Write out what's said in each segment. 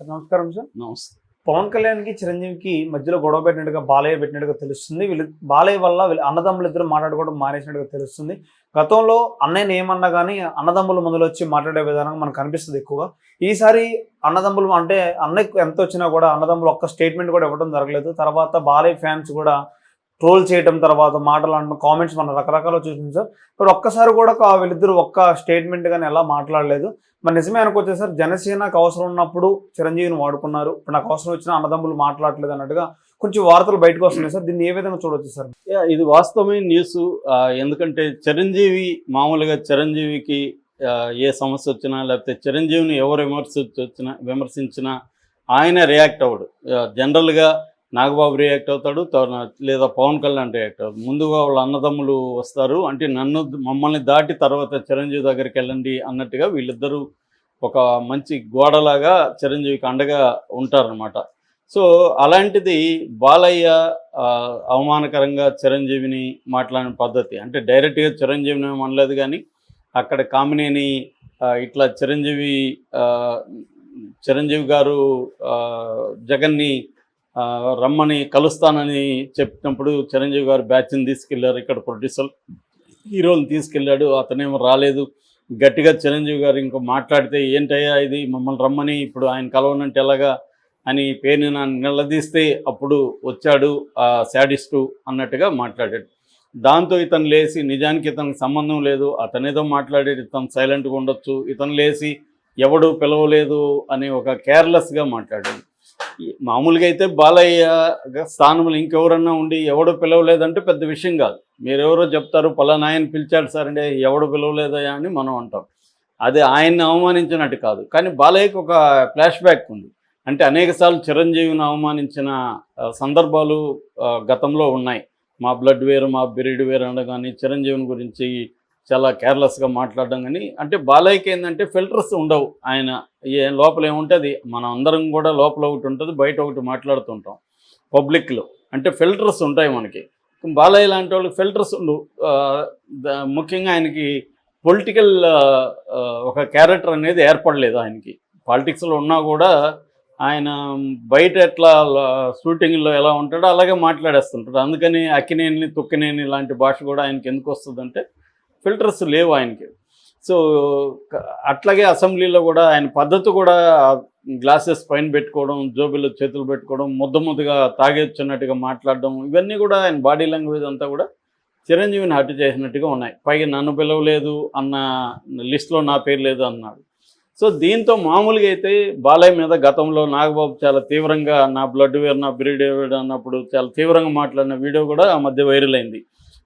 Sir నమస్కారం sir. నమస్తే. పవన్ కళ్యాణ్కి చిరంజీవికి మధ్యలో గొడవ పెట్టినట్టుగా బాలయ్య పెట్టినట్టుగా తెలుస్తుంది. వీళ్ళు బాలయ్య వల్ల వీళ్ళు అన్నదమ్ములు ఇద్దరు మాట్లాడుకోవడం మానేసినట్టుగా తెలుస్తుంది. గతంలో అన్నయ్యని ఏమన్నా కానీ అన్నదమ్ములు మొదలు వచ్చి మాట్లాడే విధానం మనకు కనిపిస్తుంది ఎక్కువగా. ఈసారి అన్నదమ్ములు అంటే అన్నయ్యకు ఎంత వచ్చినా కూడా అన్నదమ్ములు ఒక్క స్టేట్మెంట్ కూడా ఇవ్వడం జరగలేదు. తర్వాత బాలయ్య ఫ్యాన్స్ కూడా ట్రోల్ చేయడం తర్వాత మాటలు అంటున్న కామెంట్స్ మనం రకరకాల చూసింది సార్. ఇప్పుడు ఒక్కసారి కూడా వీళ్ళిద్దరు ఒక్క స్టేట్మెంట్ కానీ ఎలా మాట్లాడలేదు. మరి నిజమే అనుకోవచ్చు సార్? జనసేనకు అవసరం ఉన్నప్పుడు చిరంజీవిని వాడుకున్నారు. ఇప్పుడు నాకు అవసరం వచ్చిన అన్నదమ్ములు మాట్లాడలేదు అన్నట్టుగా కొంచెం వార్తలు బయటకు వస్తున్నాయి సార్. దీన్ని ఏ విధంగా చూడవచ్చు సార్? ఇది వాస్తవమైన న్యూస్ ఎందుకంటే చిరంజీవి మామూలుగా చిరంజీవికి ఏ సమస్య వచ్చినా లేకపోతే చిరంజీవిని ఎవరు విమర్శ వచ్చినా విమర్శించినా ఆయన రియాక్ట్ అవ్వడు. జనరల్గా నాగబాబు రియాక్ట్ అవుతాడు లేదా పవన్ కళ్యాణ్ రియాక్ట్ అవుతాడు. ముందుగా వాళ్ళ అన్నదమ్ములు వస్తారు. అంటే నన్ను మమ్మల్ని దాటి తర్వాత చిరంజీవి దగ్గరికి వెళ్ళండి అన్నట్టుగా వీళ్ళిద్దరూ ఒక మంచి గోడలాగా చిరంజీవికి అండగా ఉంటారనమాట సో అలాంటిది బాలయ్య అవమానకరంగా చిరంజీవిని మాట్లాడిన పద్ధతి. అంటే డైరెక్ట్గా చిరంజీవిని అనలేదు కానీ అక్కడ కామినేని ఇట్లా చిరంజీవి చిరంజీవి గారు జగన్ని రమ్మని కలుస్తానని చెప్పినప్పుడు చిరంజీవి గారు బ్యాచ్ని తీసుకెళ్ళారు ఇక్కడ ప్రొడ్యూసర్. హీరోని తీసుకెళ్ళాడు అతనేమో రాలేదు. గట్టిగా చిరంజీవి గారు ఇంకో మాట్లాడితే ఏంటయ్యా ఇది? మమ్మల్ని రమ్మని ఇప్పుడు ఆయన కలవనంటే ఎలాగా? అని పేరుని నన్ను నిలదీస్తే అప్పుడు వచ్చాడు ఆ శాడిస్టు అన్నట్టుగా మాట్లాడాడు. దాంతో ఇతను లేచి నిజానికి ఇతనికి సంబంధం లేదు. అతనేదో మాట్లాడాడు ఇతను సైలెంట్గా ఉండొచ్చు. ఇతను లేచి ఎవడు పిలవలేదు అని ఒక కేర్లెస్గా మాట్లాడాడు. మామూలుగా అయితే బాలయ్య స్థానంలో ఇంకెవరన్నా ఉండి ఎవడు పిలవలేదంటే పెద్ద విషయం కాదు. మీరెవరో చెప్తారు పలానా ఆయన పిలిచాడు సార్ అంటే ఎవడు పిలవలేదయా అని మనం అంటాం. అది ఆయన్ని అవమానించినట్టు కాదు. కానీ బాలయ్యకు ఒక ఫ్లాష్ బ్యాక్ ఉంది. అంటే అనేకసార్లు చిరంజీవిని అవమానించిన సందర్భాలు గతంలో ఉన్నాయి. మా బ్లడ్ వేరు మా బిరిడ్ వేరు అనగానే చిరంజీవిని గురించి చాలా కేర్లెస్గా మాట్లాడడం కానీ అంటే బాలయ్యకి ఏంటంటే ఫిల్టర్స్ ఉండవు. ఆయన ఏ లోపల ఏముంటుంది? మనం అందరం కూడా లోపల ఒకటి ఉంటుంది బయట ఒకటి మాట్లాడుతుంటాం పబ్లిక్లో అంటే ఫిల్టర్స్ ఉంటాయి మనకి. బాలయ్య లాంటి వాళ్ళకి ఫిల్టర్స్ ఉండవు ముఖ్యంగా ఆయనకి పొలిటికల్ ఒక క్యారెక్టర్ అనేది ఏర్పడలేదు ఆయనకి. పాలిటిక్స్లో ఉన్నా కూడా ఆయన బయట ఎట్లా షూటింగ్లో ఎలా ఉంటాడో అలాగే మాట్లాడేస్తుంటాడు. అందుకని అక్కినేని తొక్కినేని లాంటి భాష కూడా ఆయనకి ఎందుకు వస్తుందంటే ఫిల్టర్స్ లేవు ఆయనకి. సో అట్లాగే అసెంబ్లీలో కూడా ఆయన పద్ధతి కూడా గ్లాసెస్ పైన పెట్టుకోవడం జోబిలో చేతులు పెట్టుకోవడం ముద్ద ముద్దగా తాగేస్తున్నట్టుగా మాట్లాడడం ఇవన్నీ కూడా ఆయన బాడీ లాంగ్వేజ్ అంతా కూడా చిరంజీవిని హత్య చేసినట్టుగా ఉన్నాయి. పైగా నన్ను పిలవలేదు అన్న లిస్ట్లో నా పేరు లేదు అన్నాడు. సో దీంతో మామూలుగా అయితే బాలయ్య మీద గతంలో నాగబాబు చాలా తీవ్రంగా నా బ్లడ్ వేరు నా బ్రీడ్ వేర్ అన్నప్పుడు చాలా తీవ్రంగా మాట్లాడిన వీడియో కూడా ఆ మధ్య వైరల్ అయింది.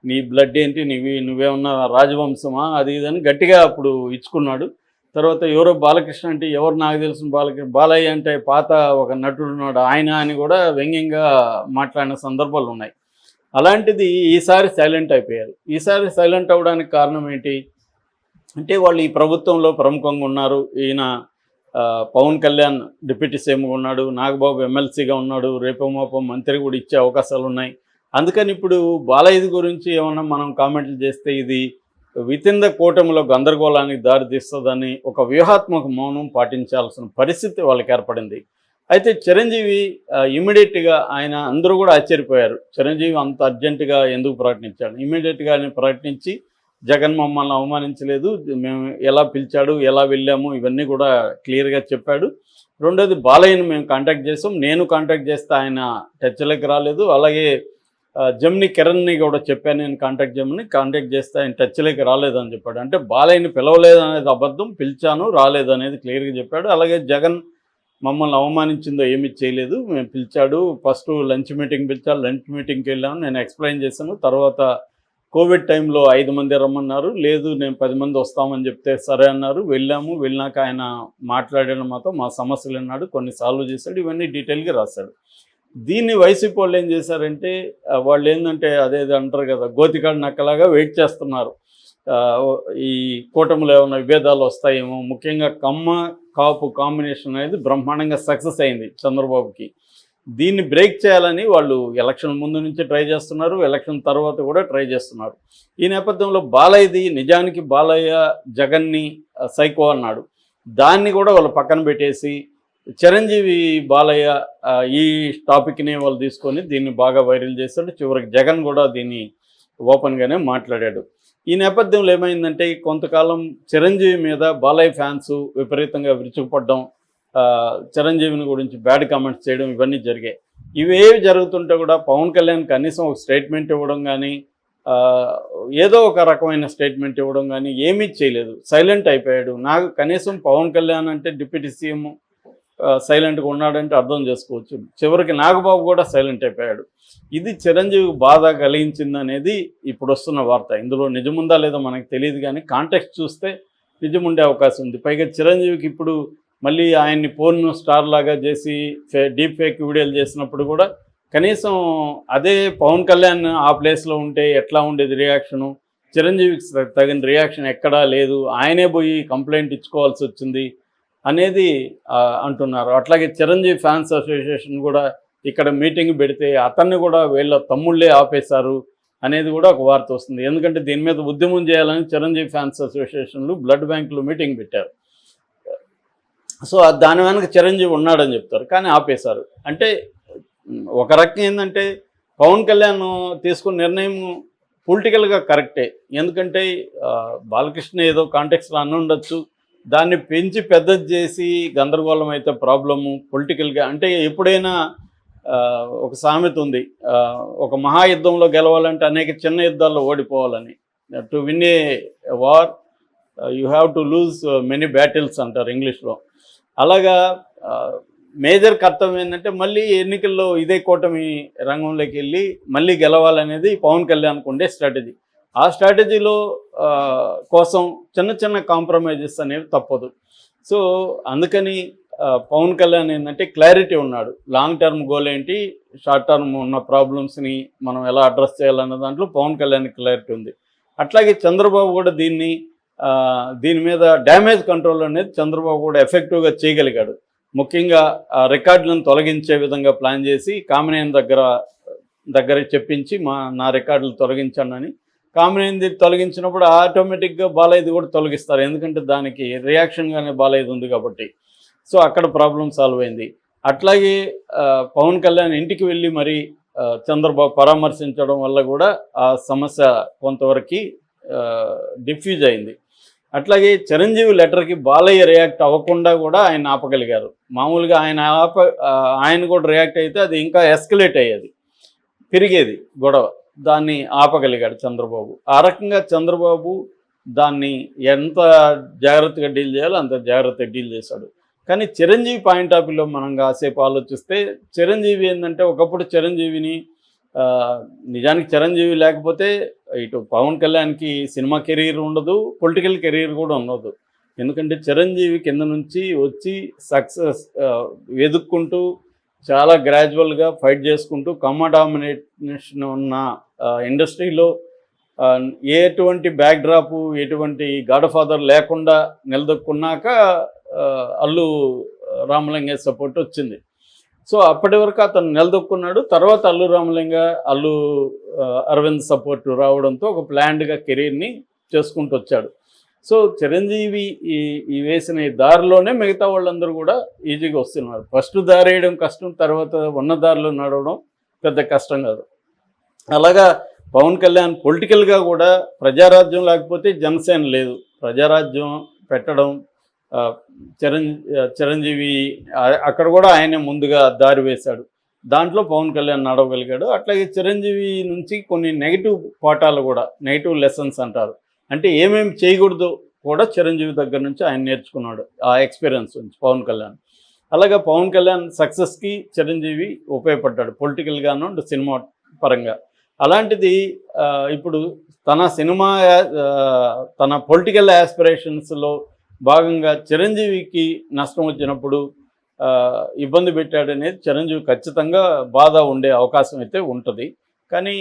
నీ బ్లడ్ ఏంటి? నీవి నువ్వేమన్నా రాజవంశమా? అది ఇది అని గట్టిగా అప్పుడు ఇచ్చుకున్నాడు. తర్వాత ఎవరో బాలకృష్ణ అంటే ఎవరు నాకు తెలిసిన బాలకృష్ణ బాలయ్య అంటే పాత ఒక నటుడు ఉన్నాడు. ఆయన అని కూడా వ్యంగ్యంగా మాట్లాడిన సందర్భాలు ఉన్నాయి. అలాంటిది ఈసారి సైలెంట్ అయిపోయారు. ఈసారి సైలెంట్ అవ్వడానికి కారణం ఏంటి? అంటే వాళ్ళు ఈ ప్రభుత్వంలో ప్రముఖంగా ఉన్నారు. ఈయన పవన్ కళ్యాణ్ డిప్యూటీ సీఎంగా ఉన్నాడు. నాగబాబు ఎమ్మెల్సీగా ఉన్నాడు. రేపో మంత్రి కూడా ఇచ్చే అవకాశాలు ఉన్నాయి. అందుకని ఇప్పుడు బాలయ్య గురించి ఏమన్నా మనం కామెంట్లు చేస్తే ఇది విత్ ఇన్ ద కూటమిలో గందరగోళానికి దారితీస్తుందని ఒక వ్యూహాత్మక మౌనం పాటించాల్సిన పరిస్థితి వాళ్ళకి ఏర్పడింది. అయితే చిరంజీవి ఇమీడియట్గా ఆయన అందరూ కూడా ఆశ్చర్యపోయారు. చిరంజీవి అంత అర్జెంటుగా ఎందుకు ప్రకటించాడు? ఇమీడియట్గా ఆయన ప్రకటించి జగన్ మమ్మల్ని అవమానించలేదు మేము ఎలా పిలిచాడు ఎలా వెళ్ళాము ఇవన్నీ కూడా క్లియర్గా చెప్పాడు. రెండోది బాలయ్యను మేము కాంటాక్ట్ చేసాం. నేను కాంటాక్ట్ చేస్తే ఆయన టచ్లోకి రాలేదు. అలాగే జమ్ని కిరణ్ని కూడా చెప్పాను నేను కాంటాక్ట్ చేయమని కాంటాక్ట్ చేస్తే ఆయన టచ్లోకి రాలేదని చెప్పాడు. అంటే బాలయ్యని పిలవలేదు అనేది అబద్ధం పిలిచాను రాలేదు అనేది క్లియర్గా చెప్పాడు. అలాగే జగన్ మమ్మల్ని అవమానించిందో ఏమీ చేయలేదు. మేము పిలిచాడు ఫస్ట్ లంచ్ మీటింగ్ పిలిచాడు లంచ్ మీటింగ్కి వెళ్ళాము నేను ఎక్స్ప్లెయిన్ చేశాను. తర్వాత కోవిడ్ టైంలో ఐదు మంది రమ్మన్నారు. లేదు నేను పది మంది వస్తామని చెప్తే సరే అన్నారు. వెళ్ళాము వెళ్ళినాక ఆయన మాట్లాడిన మాతో మా సమస్యలు అన్నాడు కొన్ని సాల్వ్ చేశాడు ఇవన్నీ డీటెయిల్గా రాశాడు. దీన్ని వైసీపీ వాళ్ళు ఏం చేశారంటే వాళ్ళు ఏంటంటే అదే అంటారు కదా గోతికాడు నక్కలాగా వెయిట్ చేస్తున్నారు. ఈ కూటమిలో ఏమైనా విభేదాలు వస్తాయేమో ముఖ్యంగా కమ్మ కాపు కాంబినేషన్ అనేది బ్రహ్మాండంగా సక్సెస్ అయింది చంద్రబాబుకి. దీన్ని బ్రేక్ చేయాలని వాళ్ళు ఎలక్షన్ ముందు నుంచి ట్రై చేస్తున్నారు ఎలక్షన్ తర్వాత కూడా ట్రై చేస్తున్నారు. ఈ నేపథ్యంలో బాలయ్యది నిజానికి బాలయ్య జగన్ని సైకో అన్నాడు. దాన్ని కూడా వాళ్ళు పక్కన పెట్టేసి చిరంజీవి బాలయ్య ఈ టాపిక్ని వాళ్ళు తీసుకొని దీన్ని బాగా వైరల్ చేశాడు. చివరికి జగన్ కూడా దీన్ని ఓపెన్గానే మాట్లాడాడు. ఈ నేపథ్యంలో ఏమైందంటే కొంతకాలం చిరంజీవి మీద బాలయ్య ఫ్యాన్స్ విపరీతంగా విరుచుకుపడడం చిరంజీవిని గురించి బ్యాడ్ కామెంట్స్ చేయడం ఇవన్నీ జరిగాయి. ఇవేవి జరుగుతుంటే కూడా పవన్ కళ్యాణ్ కనీసం ఒక స్టేట్మెంట్ ఇవ్వడం కానీ ఏదో ఒక రకమైన స్టేట్మెంట్ ఇవ్వడం కానీ ఏమీ చేయలేదు. సైలెంట్ అయిపోయాడు. నాకు కనీసం పవన్ కళ్యాణ్ అంటే డిప్యూటీ సీఎం సైలెంట్గా ఉన్నాడంటే అర్థం చేసుకోవచ్చు. చివరికి నాగబాబు కూడా సైలెంట్ అయిపోయాడు. ఇది చిరంజీవి బాధ కలిగించింది అనేది ఇప్పుడు వస్తున్న వార్త. ఇందులో నిజముందా లేదో మనకు తెలియదు కానీ కాంటెక్స్ట్ చూస్తే నిజం ఉండే అవకాశం ఉంది. పైగా చిరంజీవికి ఇప్పుడు మళ్ళీ ఆయన్ని ఫోన్ స్టార్ లాగా చేసి ఫే డీప్ ఫేక్ వీడియోలు చేసినప్పుడు కూడా కనీసం అదే పవన్ కళ్యాణ్ ఆ ప్లేస్లో ఉంటే ఎట్లా ఉండేది రియాక్షను చిరంజీవికి తగిన రియాక్షన్ ఎక్కడా లేదు. ఆయనే పోయి కంప్లైంట్ ఇచ్చుకోవాల్సి వచ్చింది. అనేది అంటున్నారు. అట్లాగే చిరంజీవి ఫ్యాన్స్ అసోసియేషన్ కూడా ఇక్కడ మీటింగ్ పెడితే అతన్ని కూడా వీళ్ళ తమ్ముళ్ళే ఆపేశారు అనేది కూడా ఒక వార్త వస్తుంది. ఎందుకంటే దీని మీద ఉద్యమం చేయాలని చిరంజీవి ఫ్యాన్స్ అసోసియేషన్లు బ్లడ్ బ్యాంకులు మీటింగ్ పెట్టారు. సో దాని వెనక చిరంజీవి ఉన్నాడని చెప్తారు. కానీ ఆపేశారు. అంటే ఒక రకం ఏంటంటే పవన్ కళ్యాణ్ తీసుకున్న నిర్ణయం పొలిటికల్గా కరెక్టే. ఎందుకంటే బాలకృష్ణ ఏదో కాంటెక్స్లో అన్న ఉండొచ్చు దాన్ని పెంచి పెద్దది చేసి గందరగోళం అయితే ప్రాబ్లము పొలిటికల్గా అంటే ఎప్పుడైనా ఒక సామెత ఉంది. ఒక మహాయుద్ధంలో గెలవాలంటే అనేక చిన్న యుద్ధాల్లో ఓడిపోవాలని. To win a war you have to lose many battles అంటారు ఇంగ్లీష్లో. అలాగా మేజర్ కర్తవ్యం ఏంటంటే మళ్ళీ ఎన్నికల్లో ఇదే కూటమి రంగంలోకి వెళ్ళి మళ్ళీ గెలవాలనేది పవన్ కళ్యాణ్కు ఉండే స్ట్రాటజీ. ఆ స్ట్రాటజీలో కోసం చిన్న చిన్న కాంప్రమైజెస్ అనేవి తప్పదు. సో అందుకని పవన్ కళ్యాణ్ ఏంటంటే క్లారిటీ ఉన్నాడు. లాంగ్ టర్మ్ గోల్ ఏంటి? షార్ట్ టర్మ్ ఉన్న ప్రాబ్లమ్స్ని మనం ఎలా అడ్రస్ చేయాలన్న దాంట్లో పవన్ కళ్యాణ్ క్లారిటీ ఉంది. అట్లాగే చంద్రబాబు కూడా దీన్ని దీని మీద డ్యామేజ్ కంట్రోల్ అనేది చంద్రబాబు కూడా ఎఫెక్టివ్గా చేయగలిగాడు. ముఖ్యంగా ఆ రికార్డులను తొలగించే విధంగా ప్లాన్ చేసి కామినేని దగ్గర దగ్గర చెప్పించి మా నా రికార్డులు తొలగించండి అని తొలగించినప్పుడు ఆటోమేటిక్గా బాలయ్యది కూడా తొలగిస్తారు. ఎందుకంటే దానికి రియాక్షన్గానే బాలయ్యది ఉంది కాబట్టి. సో అక్కడ ప్రాబ్లం సాల్వ్ అయింది. అట్లాగే పవన్ కళ్యాణ్ ఇంటికి వెళ్ళి మరి చంద్రబాబు పరామర్శించడం వల్ల కూడా ఆ సమస్య కొంతవరకు డిఫ్యూజ్ అయింది. అట్లాగే చిరంజీవి లెటర్కి బాలయ్య రియాక్ట్ అవ్వకుండా కూడా ఆయన ఆపగలిగారు. మామూలుగా ఆయన ఆప ఆయన కూడా రియాక్ట్ అయితే అది ఇంకా ఎస్కలేట్ అయ్యేది. పెరిగేది గొడవ. దాన్ని ఆపగలిగాడు చంద్రబాబు. ఆ రకంగా చంద్రబాబు దాన్ని ఎంత జాగ్రత్తగా డీల్ చేయాలో అంత జాగ్రత్తగా డీల్ చేశాడు. కానీ చిరంజీవి పాయింట్ ఆఫ్ వ్యూలో మనం కాసేపు ఆలోచిస్తే చిరంజీవి ఏంటంటే ఒకప్పుడు చిరంజీవిని నిజానికి చిరంజీవి లేకపోతే ఇటు పవన్ కళ్యాణ్కి సినిమా కెరీర్ ఉండదు పొలిటికల్ కెరీర్ కూడా ఉండదు. ఎందుకంటే చిరంజీవి కింద నుంచి వచ్చి సక్సెస్ వెతుక్కుంటూ చాలా గ్రాడ్యువల్గా ఫైట్ చేసుకుంటూ కమ్మ డామినేషన్ ఉన్న ఇండస్ట్రీలో ఎటువంటి బ్యాక్డ్రాప్ ఎటువంటి గాడ్ఫాదర్ లేకుండా నిలదొక్కున్నాక అల్లు రామలింగ సపోర్ట్ వచ్చింది. సో అప్పటి వరకు అతను నిలదొక్కున్నాడు. తర్వాత అల్లు రామలింగ అల్లు అరవింద్ సపోర్ట్ రావడంతో ఒక ప్లాన్డ్గా కెరీర్ని చేసుకుంటూ వచ్చాడు. సో చిరంజీవి ఈ ఈ వేసిన ఈ దారిలోనే మిగతా వాళ్ళందరూ కూడా ఈజీగా వస్తున్నారు. ఫస్ట్ దారి వేయడం కష్టం తర్వాత ఉన్న దారిలో నడవడం పెద్ద కష్టం కాదు. అలాగా పవన్ కళ్యాణ్ పొలిటికల్గా కూడా ప్రజారాజ్యం లేకపోతే జనసేన లేదు. ప్రజారాజ్యం పెట్టడం చిరం చిరంజీవి అక్కడ కూడా ఆయనే ముందుగా దారి వేశాడు. దాంట్లో పవన్ కళ్యాణ్ నడవగలిగాడు. అట్లాగే చిరంజీవి నుంచి కొన్ని నెగిటివ్ పాఠాలు కూడా నెగిటివ్ లెసన్స్ అంటారు. అంటే ఏమేమి చేయకూడదు కూడా చిరంజీవి దగ్గర నుంచి ఆయన నేర్చుకున్నాడు ఆ ఎక్స్పీరియన్స్ నుంచి పవన్ కళ్యాణ్. అలాగే పవన్ కళ్యాణ్ సక్సెస్కి చిరంజీవి ఉపయోగపడ్డాడు పొలిటికల్గాను అండ్ సినిమా పరంగా. అలాంటిది ఇప్పుడు తన సినిమా తన పొలిటికల్ యాస్పిరేషన్స్లో భాగంగా చిరంజీవికి నష్టం వచ్చినప్పుడు ఇబ్బంది పెట్టాడనేది చిరంజీవి ఖచ్చితంగా బాధ ఉండే అవకాశం అయితే ఉంటుంది. కానీ